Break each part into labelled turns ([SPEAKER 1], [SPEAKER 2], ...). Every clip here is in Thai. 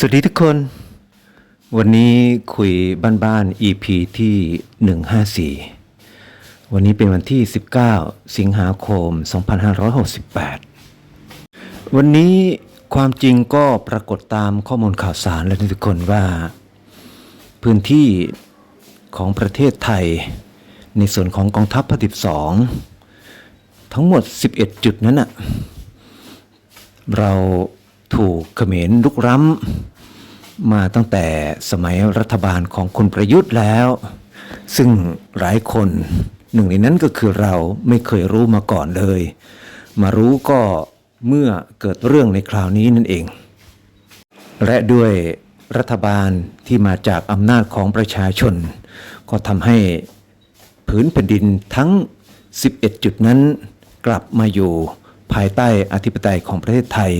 [SPEAKER 1] สวัสดีทุกคน วันนี้คุยบ้านๆ EP ที่ 154 วันนี้เป็นวันที่ 19 สิงหาคม 2568 วันนี้ความจริงก็ปรากฏตามข้อมูลข่าวสารแล้วนะทุกคนว่า พื้นที่ของประเทศไทย ในส่วนของกองทัพภาคที่2ทั้งหมด 11 จุดนั้นน่ะเรา ถูกเขมรลุกร้ำมาตั้งแต่สมัยรัฐบาลของคุณประยุทธ์แล้ว ซึ่งหลายคนหนึ่งในนั้นก็คือเราไม่เคยรู้มาก่อนเลย มารู้ก็เมื่อเกิดเรื่องในคราวนี้นั่นเอง และด้วยรัฐบาลที่มาจากอำนาจของประชาชน ก็ทำให้ผืนแผ่นดินทั้ง 11 จุดนั้น กลับมาอยู่ภายใต้อธิปไตยของประเทศไทย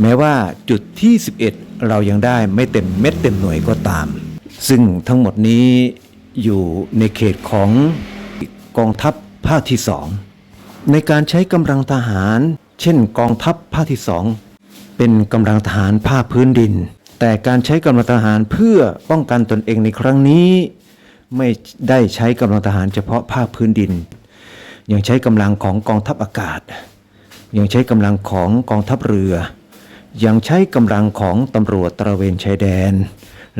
[SPEAKER 1] แม้ว่าจุดที่ 11 เรายังได้ไม่เต็มเม็ดเต็มหน่วยก็ตาม ซึ่งทั้งหมดนี้อยู่ในเขตของกองทัพภาคที่สองในการใช้กำลังทหาร เช่นกองทัพภาคที่สองเป็นกำลังทหารภาคพื้นดิน แต่การใช้กำลังทหารเพื่อป้องกันตนเองในครั้งนี้ ไม่ได้ใช้กำลังทหารเฉพาะภาคพื้นดิน ยังใช้กำลังของกองทัพอากาศ ยังใช้กำลังของกองทัพเรือ ยังใช้กำลังของตำรวจตระเวนชายแดน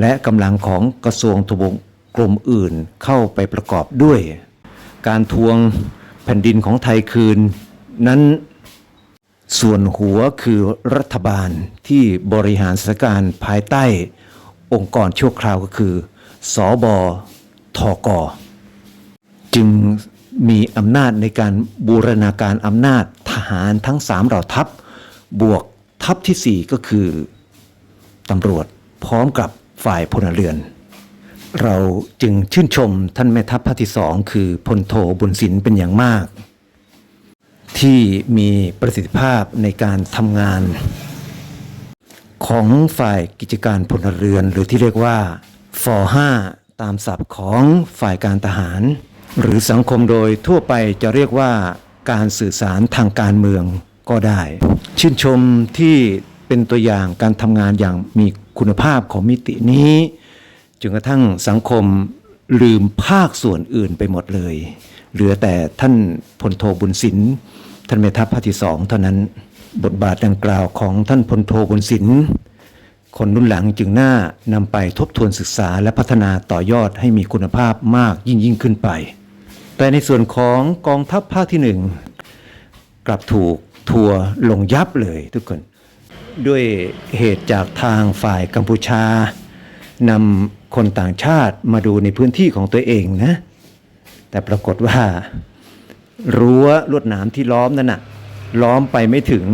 [SPEAKER 1] และกำลังของกระทรวงทบวงกรมอื่นเข้าไปประกอบด้วย การทวงแผ่นดินของไทยคืน นั้นส่วนหัวคือรัฐบาลที่บริหารสถานการณ์ภายใต้องค์กรชั่วคราวก็คือสอบอทกจึงมีอำนาจในการบูรณาการอำนาจทหารทั้งสามเหล่าทัพ บวก ทัพที่สี่ก็คือตำรวจพร้อมกับฝ่ายพลเรือน เราจึงชื่นชมท่านแม่ทัพภาคที่สองคือพลโทบุญสินเป็นอย่างมาก ที่มีประสิทธิภาพในการทำงาน ของฝ่ายกิจการพลเรือนหรือที่เรียกว่าฟ5ตามศัพท์ของฝ่ายการทหาร หรือสังคมโดยทั่วไปจะเรียกว่าการสื่อสารทางการเมือง ก็ได้ ชื่นชมที่เป็นตัวอย่างการทำงานอย่างมีคุณภาพของมิตินี้จนกระทั่งสังคมลืมภาคส่วนอื่นไปหมดเลย เหลือแต่ท่านพลโทบุญสินท่านเมทัพภาคที่สองเท่านั้นบทบาทดังกล่าวของท่านพลโทบุญสินคนรุ่นหลังจึงน่านำไปทบทวนศึกษาและพัฒนาต่อยอดให้มีคุณภาพมากยิ่งยิ่งขึ้นไป แต่ในส่วนของกองทัพภาคที่หนึ่งกลับถูก ทัวร์ลงยับเลยทุกคน ด้วยเหตุจากทางฝ่ายกัมพูชานำคนต่างชาติมาดูในพื้นที่ของตัวเองนะ แต่ปรากฏว่ารั้วลวดหนามที่ล้อมนั่นน่ะล้อมไปไม่ถึง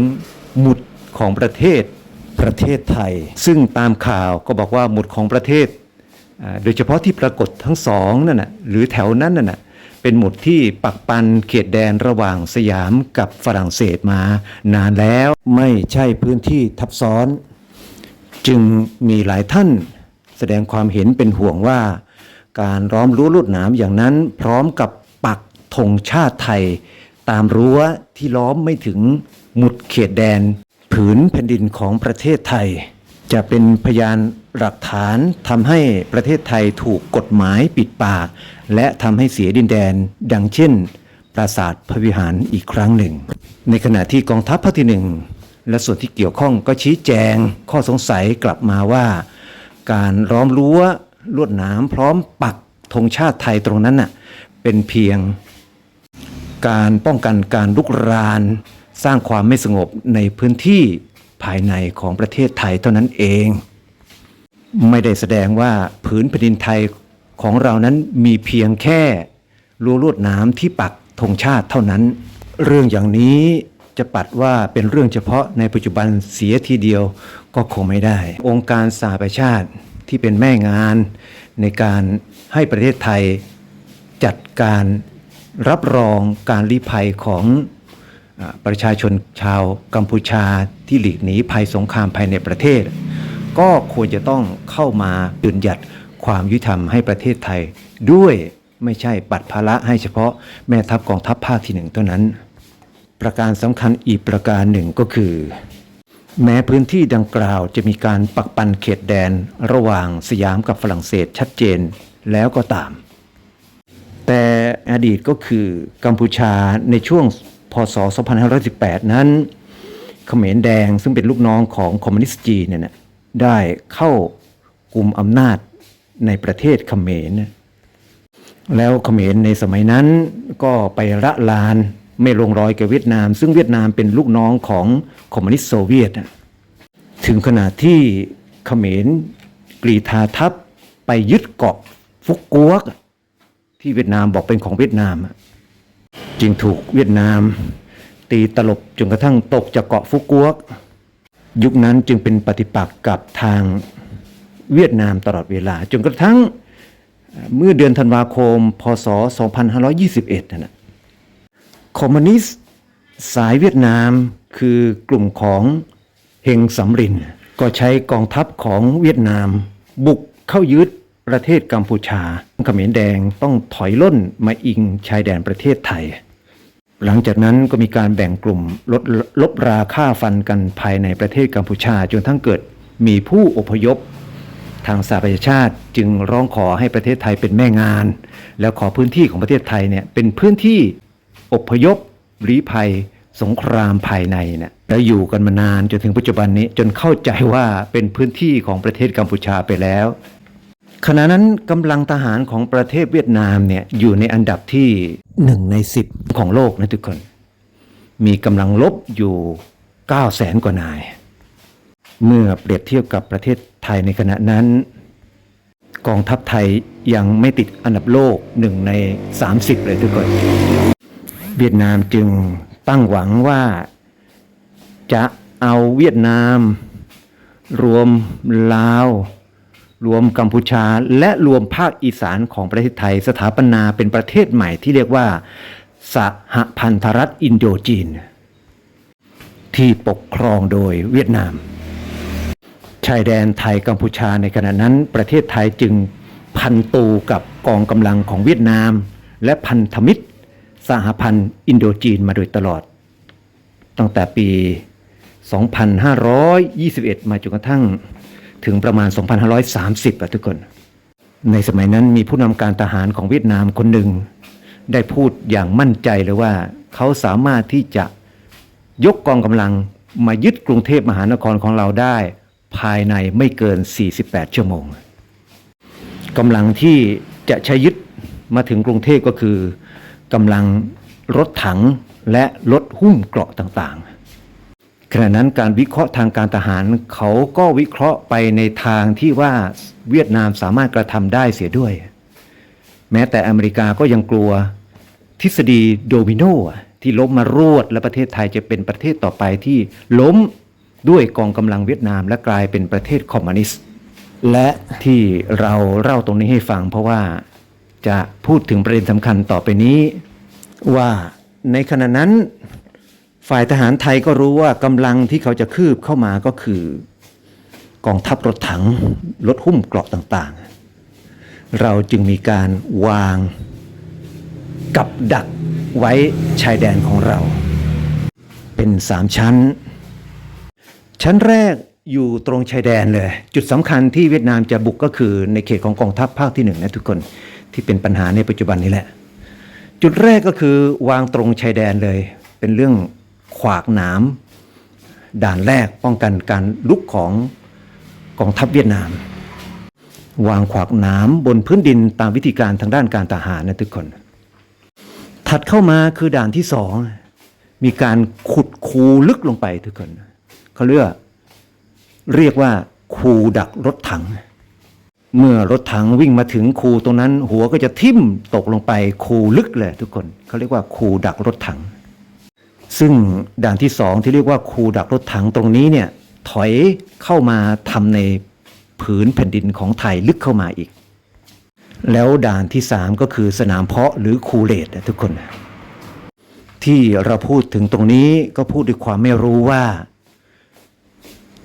[SPEAKER 1] หมุดของประเทศประเทศไทย ซึ่งตามข่าวก็บอกว่าหมุดของประเทศ โดยเฉพาะที่ปรากฏทั้งสองนั่นน่ะหรือแถวนั้นน่ะนะ เป็นหมุดที่ปักปันเขตแดนระหว่างสยามกับฝรั่งเศสมานานแล้วไม่ใช่พื้นที่ทับซ้อน จึงมีหลายท่านแสดงความเห็นเป็นห่วงว่า การล้อมรั้วลวดหนามอย่างนั้นพร้อมกับปักธงชาติไทย ตามรั้วที่ล้อมไม่ถึงหมุดเขตแดน ผืนแผ่นดินของประเทศไทย จะเป็นพยาน หลักฐานทำให้ประเทศไทยถูกกฎหมายปิดปาก และทำให้เสียดินแดน ดังเช่น ปราสาทพระวิหารอีกครั้งหนึ่ง ในขณะที่กองทัพภาคที่หนึ่งและส่วนที่เกี่ยวข้องก็ชี้แจงข้อสงสัยกลับมาว่า การล้อมรั้วลวดหนามพร้อมปักธงชาติไทยตรงนั้นน่ะเป็นเพียง การป้องกันการลุกราน สร้างความไม่สงบในพื้นที่ภายในของประเทศไทยเท่านั้นเอง ไม่ได้แสดงว่าผืนแผ่นดินไทยของเรานั้นมีเพียงแค่รั้วลวดน้ำที่ปักธงชาติเท่านั้น เรื่องอย่างนี้จะปัดว่าเป็นเรื่องเฉพาะในปัจจุบันเสียทีเดียวก็คงไม่ได้ องค์การสหประชาติที่เป็นแม่งานในการให้ประเทศไทยจัดการรับรองการลี้ภัยของประชาชนชาวกัมพูชาที่หลีกหนีภัยสงครามภายในประเทศ ก็ควรจะต้องเข้ามายืนหยัดความยุติธรรมให้ประเทศไทย ด้วยไม่ใช่ปัดภาระให้เฉพาะแม่ทัพกองทัพภาคที่หนึ่งเท่านั้น ประการสำคัญอีกประการหนึ่งก็คือ แม้พื้นที่ดังกล่าวจะมีการปักปันเขตแดนระหว่างสยามกับฝรั่งเศสชัดเจนแล้วก็ตาม แต่อดีตก็คือกัมพูชาในช่วงพศ 2518 นั้นเขมรแดงซึ่งเป็นลูกน้องของคอมมิวนิสต์จีนเนี่ยนะ ได้เข้ากลุ่มอำนาจในประเทศเขมร แล้วเขมรในสมัยนั้นก็ไปละลานไม่ลงรอยกับเวียดนาม ซึ่งเวียดนามเป็นลูกน้องของคอมมิวนิสต์โซเวียต ถึงขนาดที่เขมรกรีธาทัพไปยึดเกาะฟุกกวก ที่เวียดนามบอกเป็นของเวียดนาม จึงถูกเวียดนาม ตีตลบจนกระทั่งตกจากเกาะฟุกกวก ยุคนั้นจึงเป็นปฏิปักษ์กับทางเวียดนามตลอดเวลา จนกระทั่งเมื่อเดือนธันวาคม พศ 2521นะนะคอมมิวนิสต์สายเวียดนามคือกลุ่มของเฮงสำริน ก็ใช้กองทัพของเวียดนาม บุกเข้ายึดประเทศกัมพูชาเขมรแดงต้องถอยล่นมาอิงชายแดนประเทศไทย หลังจากนั้นก็มีการแบ่งกลุ่มลดลบราค่าฟันกันภายในประเทศกัมพูชา จนทั้งเกิดมีผู้อพยพ ทางสหประชาชาติจึงร้องขอให้ประเทศไทยเป็นแม่งาน แล้วขอพื้นที่ของประเทศไทยเนี่ยเป็นพื้นที่อพยพลี้ภัย สงครามภายในเนี่ยแล้วอยู่กันมานานจนถึงปัจจุบันนี้จนเข้าใจว่าเป็นพื้นที่ของประเทศกัมพูชาไปแล้ว ขณะนั้นกำลังทหารของประเทศเวียดนามเนี่ยอยู่ในอันดับที่หนึ่งในสิบของโลกนะทุกคน มีกำลังลบอยู่9แสนกว่านาย เมื่อเปรียบเทียบกับประเทศไทยในขณะนั้น กองทัพไทยยังไม่ติดอันดับโลกหนึ่งใน 30 เลยทุกคน เวียดนามจึงตั้งหวังว่าจะเอาเวียดนาม รวมลาว รวมกัมพูชา และรวมภาคอีสานของประเทศไทย สถาปนาเป็นประเทศใหม่ที่เรียกว่า สหพันธรัฐอินโดจีน ที่ปกครองโดยเวียดนาม ชายแดนไทยกัมพูชาในขณะนั้น ประเทศไทยจึงพันตูกับกองกำลังของเวียดนาม และพันธมิตร สหพันธ์อินโดจีนมาโดยตลอด ตั้งแต่ปี 2521 มาจนกระทั่ง ถึงประมาณ 2530อะทุกคน ในสมัยนั้นมีผู้นำการทหารของเวียดนามคนหนึ่ง ได้พูดอย่างมั่นใจเลยว่า เขาสามารถที่จะยกกองกำลังมายึดกรุงเทพมหานครของเราได้ ภายในไม่เกิน 48 ชั่วโมงกำลังที่จะใช้ยึดมาถึงกรุงเทพก็คือกำลังรถถังและรถหุ้มเกราะต่างๆ ขณะนั้นการวิเคราะห์ทางการทหารเขาก็วิเคราะห์ไปในทางที่ว่าเวียดนามสามารถกระทำได้เสียด้วย แม้แต่อเมริกาก็ยังกลัวทฤษฎีโดมิโนที่ล้มมารวดและประเทศไทยจะเป็นประเทศต่อไปที่ล้มด้วยกองกำลังเวียดนามและกลายเป็นประเทศคอมมิวนิสต์และที่เราเล่าตรงนี้ให้ฟัง เพราะว่าจะพูดถึงประเด็นสำคัญต่อไปนี้ ว่าในขณะนั้น ฝ่ายทหารไทยก็รู้ว่ากำลังที่เขาจะคืบเข้ามาก็คือกองทัพรถถังรถหุ้มเกราะต่างๆ เราจึงมีการวางกับดักไว้ชายแดนของเรา เป็นสามชั้น ชั้นแรกอยู่ตรงชายแดนเลย จุดสำคัญที่เวียดนามจะบุกก็คือในเขตของกองทัพภาคที่หนึ่งนะทุกคนที่เป็นปัญหาในปัจจุบันนี้แหละ จุดแรกก็คือวางตรงชายแดนเลย เป็นเรื่อง ขวากหนามด่านแรกป้องกันการลุกของกองทัพเวียดนาม วางขวากหนามบนพื้นดินตามวิธีการทางด้านการทหารนะทุกคน ถัดเข้ามาคือด่านที่สองมีการขุดคูลึกลงไปทุกคนเขาเรียกว่าเรียกว่าคูดักรถถัง เมื่อรถถังวิ่งมาถึงคูตรงนั้น หัวก็จะทิ่มตกลงไปคูลึกเลยทุกคนเขาเรียกว่าคูดักรถถัง ซึ่งด่านที่สองที่เรียกว่าคูดักรถถังตรงนี้เนี่ยถอยเข้ามาทำในผืนแผ่นดินของไทยลึกเข้ามาอีก แล้วด่านที่สามก็คือสนามเพาะหรือคูเลตทุกคน ที่เราพูดถึงตรงนี้ก็พูดด้วยความไม่รู้ว่า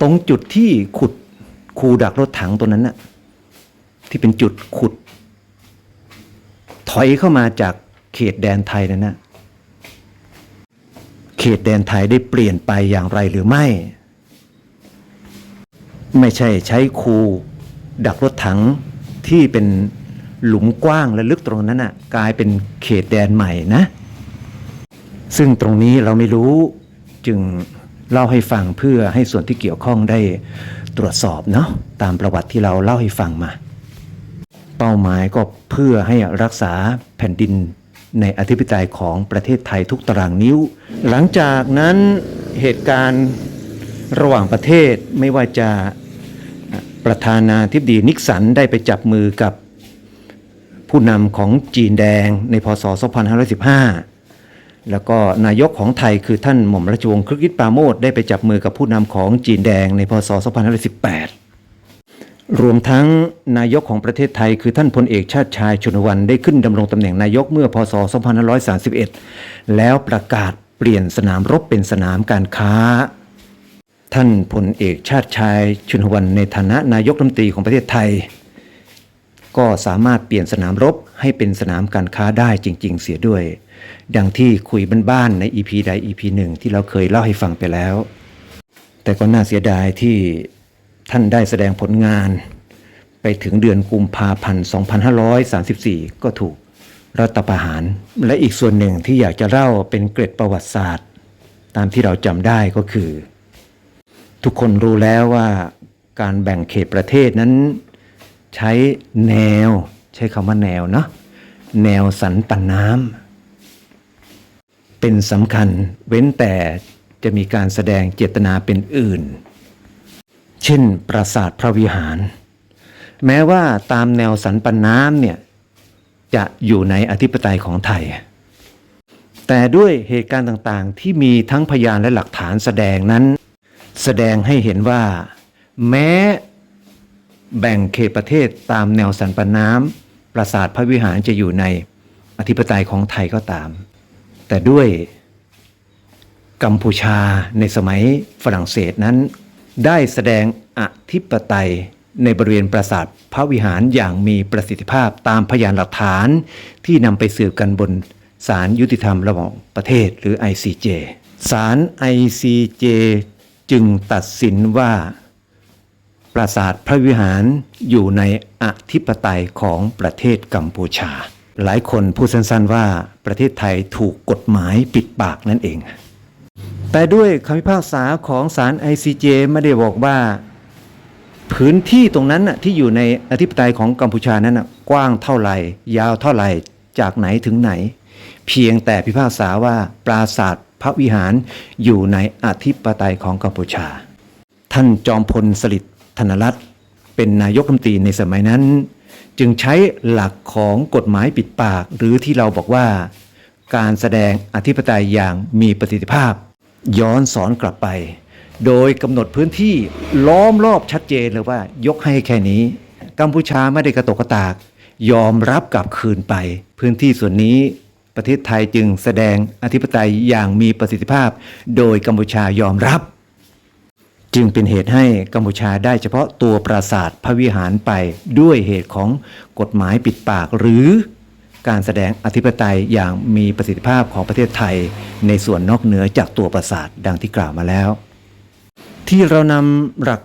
[SPEAKER 1] ตรงจุดที่ขุดคูดักรถถังตัวนั้นน่ะที่เป็นจุดขุด ถอยเข้ามาจากเขตแดนไทยนั้นนะ เขตแดนไทยได้เปลี่ยนไปอย่างไรหรือไม่ ไม่ใช่ใช้คูดักรถถังที่เป็นหลุมกว้างและลึกตรงนั้นน่ะกลายเป็นเขตแดนใหม่นะ ซึ่งตรงนี้เราไม่รู้จึงเล่าให้ฟังเพื่อให้ส่วนที่เกี่ยวข้องได้ตรวจสอบเนาะตามประวัติที่เราเล่าให้ฟังมา เป้าหมายก็เพื่อให้รักษาแผ่นดิน ในอธิปไตยของประเทศไทยทุกตารางนิ้ว หลังจากนั้นเหตุการณ์ระหว่างประเทศไม่ว่าจะประธานาธิบดีนิกสันได้ไปจับมือกับผู้นำของจีนแดงในพศ 2515 แล้วก็นายกของไทยคือท่านหม่อมราชวงศ์ครึกฤทธิ์ปราโมทได้ไปจับมือกับผู้นำของจีนแดงในพศ 2518 รวมทั้งนายกของประเทศไทย คือท่านพลเอกชาติชายชุนวันได้ขึ้นดำรงตำแหน่งนายกเมื่อพศ 2531 แล้วประกาศเปลี่ยนสนามรบเป็นสนามการค้า ท่านพลเอกชาติชายชุนวันในฐานะนายกรัฐมนตรีของประเทศไทย ก็สามารถเปลี่ยนสนามรบให้เป็นสนามการค้าได้จริง ๆ เสียด้วย ดังที่คุยบ้านๆใน EP ใด EP หนึ่งที่เราเคยเล่าให้ฟังไปแล้ว แต่ก็น่าเสียดายที่ ท่านได้แสดงผลงาน ไปถึงเดือนกุมภาพันธ์2534 ก็ถูกรัฐประหาร และอีกส่วนหนึ่งที่อยากจะเล่าเป็นเกร็ดประวัติศาสตร์ ตามที่เราจำได้ก็คือ ทุกคนรู้แล้วว่าการแบ่งเขตประเทศนั้น ใช้แนว ใช้คำว่าแนวเนาะแนวสันปันน้ำเป็นสำคัญเว้นแต่จะมีการแสดงเจตนาเป็นอื่น เช่น ปราสาทพระวิหาร แม้ว่าตามแนวสันปันน้ำเนี่ยจะอยู่ในอธิปไตยของไทย แต่ด้วยเหตุการณ์ต่างๆ ที่มีทั้งพยานและหลักฐานแสดงนั้น แสดงให้เห็นว่า แม้แบ่งเขตประเทศตามแนวสันปันน้ำปราสาทพระวิหารจะอยู่ในอธิปไตยของไทยก็ตาม แต่ด้วยกัมพูชาในสมัยฝรั่งเศสนั้น ได้แสดงอธิปไตยในบริเวณปราสาทพระวิหารอย่างมีประสิทธิภาพตามพยานหลักฐานที่นำไปสืบกันบนศาลยุติธรรมระหว่างประเทศหรือ ICJ ศาล ICJ จึงตัดสินว่า ปราสาทพระวิหารอยู่ในอธิปไตยของประเทศกัมพูชา หลายคนพูดสั้นๆว่าประเทศไทยถูกกฎหมายปิดปากนั่นเอง แต่ด้วยคำพิพากษาของศาล ICJ ไม่ได้บอกว่า พื้นที่ตรงนั้นน่ะที่อยู่ในอธิปไตยของกัมพูชานั้นน่ะกว้างเท่าไหร่ ยาวเท่าไหร่จากไหนถึงไหน เพียงแต่พิพากษาว่าปราสาทพระวิหารอยู่ในอธิปไตยของกัมพูชา ท่านจอมพลสฤษดิ์ธนรัตน์เป็นนายกรัฐมนตรีในสมัยนั้น จึงใช้หลักของกฎหมายปิดปาก หรือที่เราบอกว่า การแสดงอธิปไตยอย่างมีประสิทธิภาพ ย้อนสอนกลับไป โดยกำหนดพื้นที่ล้อมรอบชัดเจนเลยว่ายกให้แค่นี้ กัมพูชาไม่ได้กระตกกระตาก ยอมรับกลับคืนไป พื้นที่ส่วนนี้ประเทศไทยจึงแสดงอธิปไตยอย่างมีประสิทธิภาพ โดยกัมพูชายอมรับ จึงเป็นเหตุให้กัมพูชาได้เฉพาะตัวปราสาทพระวิหารไปด้วยเหตุของกฎหมายปิดปากหรือ การแสดงอธิปไตยอย่างมีประสิทธิภาพของประเทศไทย ในส่วนนอกเหนือจากตัวปราสาทดังที่กล่าวมาแล้ว ที่เรานำหลัก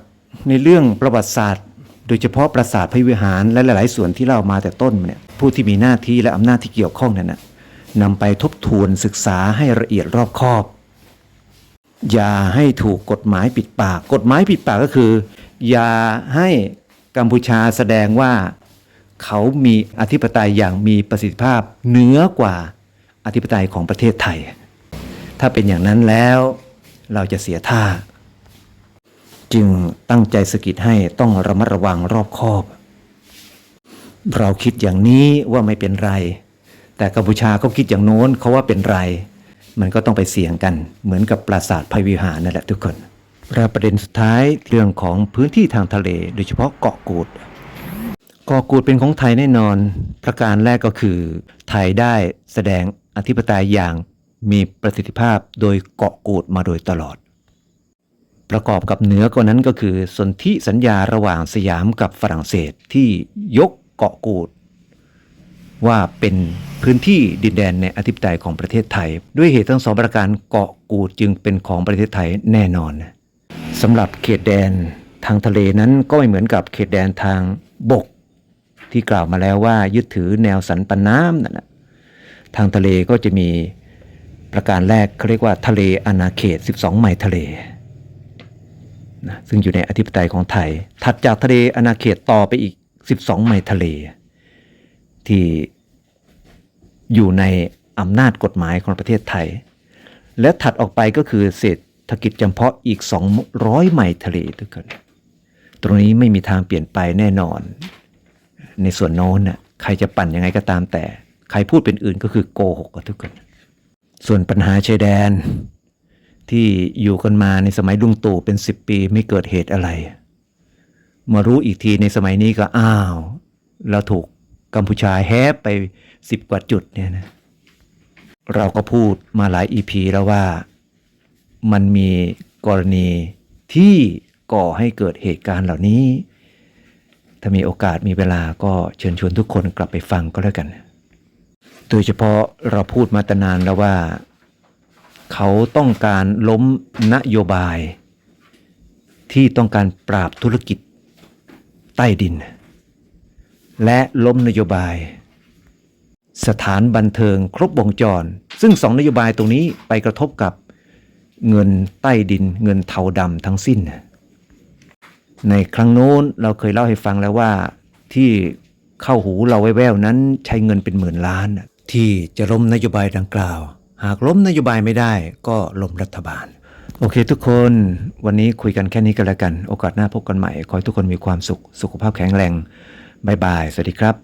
[SPEAKER 1] ในเรื่องประวัติศาสตร์ โดยเฉพาะปราสาทพระวิหารและหลาย ๆ ส่วนที่เล่ามาแต่ต้นเนี่ยผู้ที่มีหน้าที่และอำนาจที่เกี่ยวข้องนั้นนะนำไปทบทวนศึกษาให้ละเอียดรอบคอบ อย่าให้ถูกกฎหมายปิดปาก กฎหมายปิดปากก็คือ อย่าให้กัมพูชาแสดงว่า เขามีอธิปไตยอย่างมีประสิทธิภาพเหนือกว่าอธิปไตยของประเทศไทย ถ้าเป็นอย่างนั้นแล้วเราจะเสียท่า จึงตั้งใจสกิดให้ต้องระมัดระวังรอบคอบ เราคิดอย่างนี้ว่าไม่เป็นไร แต่กัมพูชาเขาคิดอย่างโน้นเขาว่าเป็นไร มันก็ต้องไปเสี่ยงกัน เหมือนกับปราสาทภัยวิหารนั่นแหละทุกคนประเด็นสุดท้ายเรื่องของพื้นที่ทางทะเล โดยเฉพาะเกาะกูด กาะกูดเป็นของไทยแน่นอน ประการแรกก็คือ ไทยได้แสดงอธิปไตยอย่างมีประสิทธิภาพโดยเกาะกูดมาโดยตลอด ประกอบกับเหนือกว่านั้นก็คือสนธิสัญญาระหว่างสยามกับฝรั่งเศสที่ยกเกาะกูด ว่าเป็นพื้นที่ดินแดนในอธิปไตยของประเทศไทย ด้วยเหตุทั้งสองประการเกาะกูดจึงเป็นของประเทศไทยแน่นอนสำหรับเขตแดนทางทะเลนั้นก็ไม่เหมือนกับเขตแดนทางบก ที่กล่าวมาแล้วว่ายึดถือแนวสันปันน้ำนั่นนะทางทะเลก็จะมีประการแรกเขาเรียกว่าทะเลอาณาเขต 12 ไมล์ทะเลนะซึ่งอยู่ในอธิปไตยของไทย ถัดจากทะเลอาณาเขตต่อไปอีก 12 ไมล์ทะเล ที่อยู่ในอำนาจกฎหมายของประเทศไทย และถัดออกไปก็คือเศรษฐกิจจำเพาะอีก 200 ไมล์ทะเลทุกคน ตรงนี้ไม่มีทางเปลี่ยนไปแน่นอน ในส่วนโน้นน่ะใครจะปั่นยังไงก็ตามแต่ ใครพูดเป็นอื่นก็คือโกหกกับทุกคน ส่วนปัญหาชายแดน ที่อยู่กันมาในสมัยลุงตู่เป็นสิบปีไม่เกิดเหตุอะไร มารู้อีกทีในสมัยนี้ก็อ้าว เราถูกกัมพูชาแฮปไปสิบกว่าจุดเนี่ยนะเราก็พูดมาหลายอีพีแล้วว่ามันมีกรณีที่ก่อให้เกิดเหตุการณ์เหล่านี้ ถ้ามีโอกาสมีเวลาก็เชิญชวนทุกคนกลับไปฟังก็แล้วกัน โดยเฉพาะเราพูดมาตั้งนานแล้วว่า เขาต้องการล้มนโยบาย ที่ต้องการปราบธุรกิจใต้ดิน และล้มนโยบาย สถานบันเทิงครบวงจร ซึ่งสองนโยบายตรงนี้ไปกระทบกับเงินใต้ดินเงินเทาดำทั้งสิ้น ในครั้งโน้นเราเคยเล่าให้ฟังแล้วว่าที่เข้าหูเราแว่วๆนั้นใช้เงินเป็นหมื่นล้านน่ะที่จะล้มนโยบายดังกล่าว หากล้มนโยบายไม่ได้ก็ล้มรัฐบาล โอเคทุกคนวันนี้คุยกันแค่นี้ก็แล้วกัน โอกาสหน้าพบกันใหม่ ขอให้ทุกคนมีความสุขสุขภาพแข็งแรงบายบาย สวัสดีครับ